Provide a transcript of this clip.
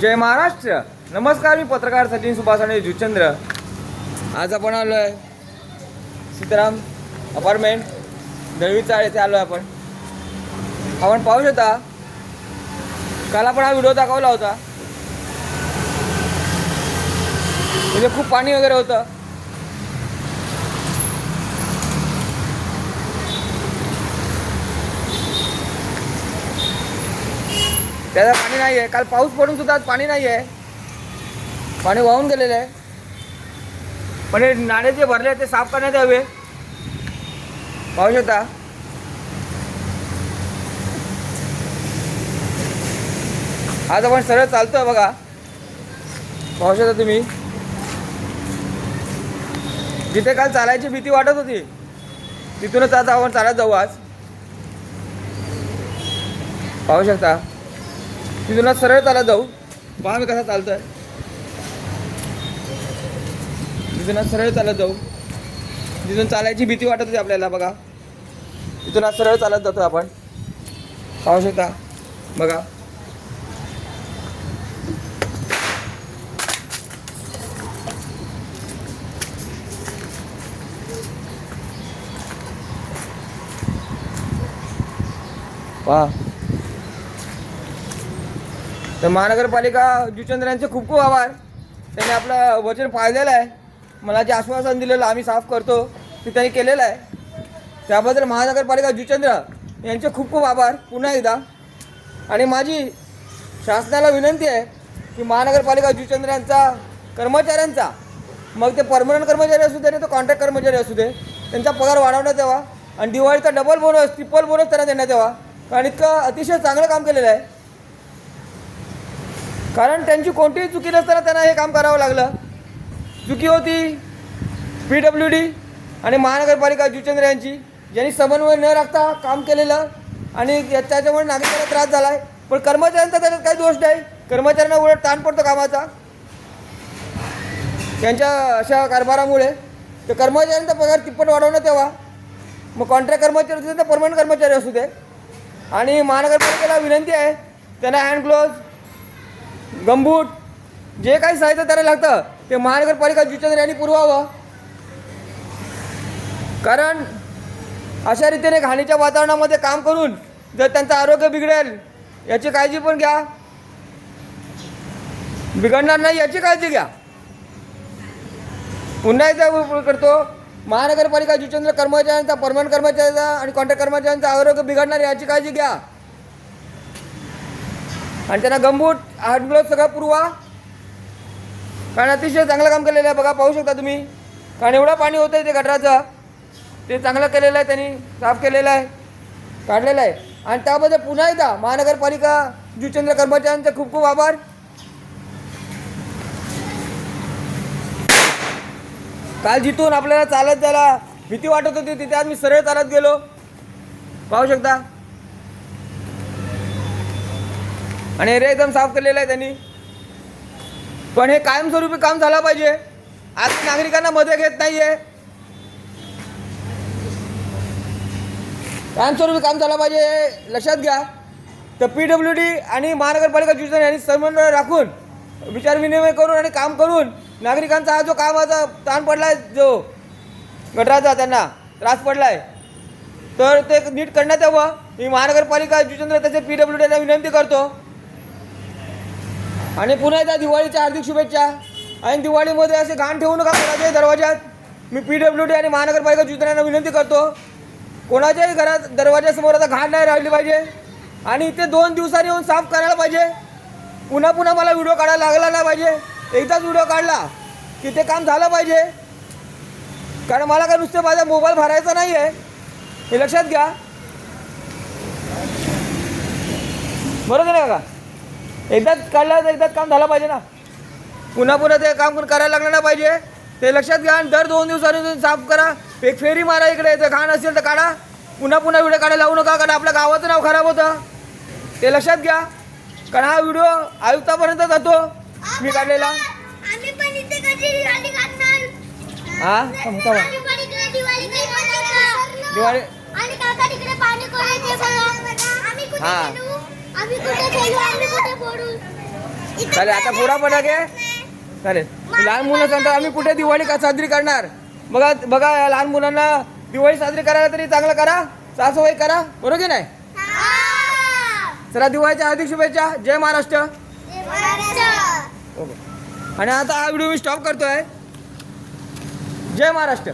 जय महाराष्ट्र. नमस्कार मी पत्रकार सचिन आणि जुचंद्र. आज आपण आलो आहे सीताराम अपार्टमेंट दळवी चाळ येथे आलो आहे आपण. आपण पाहू शकता काल आपण हा व्हिडिओ दाखवला होता. म्हणजे खूप पाणी वगैरे होतं. त्याला पाणी नाही आहे काल पाऊस पडून सुद्धा आज पाणी नाही आहे पाणी वाहून गेलेलं आहे. पण हे नाणे जे भरले ते साफ करण्यात यावे. पाहू शकता. आज आपण सरळ चालतोय बघा. पाहू शकता तुम्ही. जिथे काल चालायची भीती वाटत होती तिथूनच आता आपण चालत जाऊ आज. पाहू शकता. तिथून सरळ चालत जाऊ. पहा मी कसा चालतोय. तिथून सरळ चालत जाऊ. तिथून चालायची भीती वाटत होती आपल्याला बघा. तिथून आज सरळ चालत जातो आपण. पाहू शकता. बघा. पहा. तर महानगरपालिका जुचंद्र यांचे खूप खूप आभार. त्यांनी आपलं वचन पाळलेलं आहे. मला जे आश्वासन दिलेलं आम्ही साफ करतो ते त्यांनी केलेलं आहे. त्याबद्दल महानगरपालिका जुचंद्र यांचे खूप खूप आभार. पुन्हा एकदा. आणि माझी शासनाला विनंती आहे की महानगरपालिका जुचंद्र यांचा कर्मचाऱ्यांचा मग ते परमनंट कर्मचारी असू दे आणि तो कॉन्ट्रॅक्ट कर्मचारी असू दे त्यांचा पगार वाढवण्यात यावा. आणि दिवाळीचा डबल बोनस ट्रिपल बोनस त्यांना देण्यात यावा. कारण इतकं अतिशय चांगलं काम केलेलं आहे. कारण त्यांची कोणतीही चुकी नसताना त्यांना हे काम करावं लागलं. चुकी होती पी डब्ल्यू डी आणि महानगरपालिका जुचंद्र यांची ज्यांनी समन्वय न राखता काम केलेलं आणि या- त्याच्यामुळे नागरिकांना त्रास झाला आहे पण कर्मचाऱ्यांचा त्याच्यात काही दोष नाही. कर्मचाऱ्यांना उलट ताण पडतो कामाचा. त्यांच्या अशा कारभारामुळे तर कर्मचाऱ्यांचा पगार तिप्पट वाढवणं तेव्हा मग कॉन्ट्रॅक्ट कर्मचारी असू दे तर परमनंट कर्मचारी असू दे. आणि महानगरपालिकेला विनंती आहे त्यांना हँड ग्लोव्ज गंबूट जे काही साहित्य त्याला लागतं ते महानगरपालिका जितेंद्र यांनी पुरवावं. कारण अशा रीतीने घाणीच्या वातावरणामध्ये काम करून जर त्यांचं आरोग्य बिघडेल याची काळजी पण घ्या. बिघडणार नाही याची काळजी घ्या. पुन्हा एकदा करतो महानगरपालिका जुचंद्र कर्मचाऱ्यांचा परमनंट कर्मचाऱ्यांचा आणि कॉन्ट्रॅक्ट कर्मचाऱ्यांचा आरोग्य बिघडणार याची काळजी घ्या. आणि त्यांना गंबूट हात ग्लोव्ह सगळं पुरवा. कारण अतिशय चांगलं काम केलेलं आहे. बघा पाहू शकता तुम्ही. कारण एवढं पाणी होतं ते गटराचं. ते चांगलं केलेलं आहे त्यांनी साफ केलेलं आहे. काढलेलं आहे. आणि त्यामध्ये पुन्हा एकदा महानगरपालिका जुचंद्र कर्मचाऱ्यांचे खूप खूप आभार. काल जिथून आपल्याला चालत जायला भीती वाटत होती तिथे आज मी सरळ चालत गेलो. पाहू शकता. आणि एरिया एकदम साफ केलेला आहे त्यांनी. पण हे कायमस्वरूपी काम झालं पाहिजे. आज नागरिकांना मध्ये घेत नाही आहे कायमस्वरूपी काम झालं पाहिजे लक्षात घ्या. तर पी डब्ल्यू डी आणि महानगरपालिका जुचंद्र यांनी समन्वय राखून विचारविनिमय करून आणि काम करून नागरिकांचा हा जो कामाचा ताण पडला आहे जो गटराचा त्यांना त्रास पडला आहे तर ते नीट करण्यात यावं. मी महानगरपालिका जुचंद्र त्याचे पी डब्ल्यू डीला विनंती करतो. आणि पुन्हा एकदा दिवाळीच्या हार्दिक शुभेच्छा. आणि दिवाळीमध्ये असे घाण ठेवू नका कोणाच्याही दरवाज्यात. मी पी डब्ल्यू डी आणि महानगरपालिका जुचंद्रांना विनंती करतो. कोणाच्याही घरात दरवाजासमोर आता घाण नाही राहिली पाहिजे. आणि इथे दोन दिवसांनी येऊन साफ करायला पाहिजे. पुन्हा पुन्हा मला व्हिडिओ काढायला लागला नाही पाहिजे. एकदाच व्हिडिओ काढला की ते काम झालं पाहिजे. कारण मला काय नुसतं माझा मोबाईल भरायचा नाही आहे हे लक्षात घ्या. बरोबर आहे का? एकदाच काढलं तर एकदाच काम झालं पाहिजे ना. पुन्हा पुन्हा ते काम करायला लागलं ना पाहिजे. ते लक्षात घ्या आणि दर दोन दिवसांनी साफ करा. एक फेरी मारा इकडे तर घाण असेल तर काढा. पुन्हा पुन्हा व्हिडिओ काढायला लावू नका कारण आपल्या गावाचं नाव खराब होतं. ते लक्षात घ्या. कारण हा व्हिडिओ आयुक्तापर्यंत जातो. मी काढलेला. हा? दिवाळी ते हा. चालेल आता पुरा फटाके चालेल. लहान मुलं सांगतात आम्ही कुठे दिवाळी का साजरी करणार? बघा बघा या लहान मुलांना दिवाळी साजरी करायला तरी चांगलं करा. साफसफाई करा. बरोबर की नाही? हा. चला दिवाळीच्या हार्दिक शुभेच्छा. जय महाराष्ट्र. महाराष्ट्र. ओके. आणि आता हा व्हिडिओ मी स्टॉप करतोय. जय महाराष्ट्र.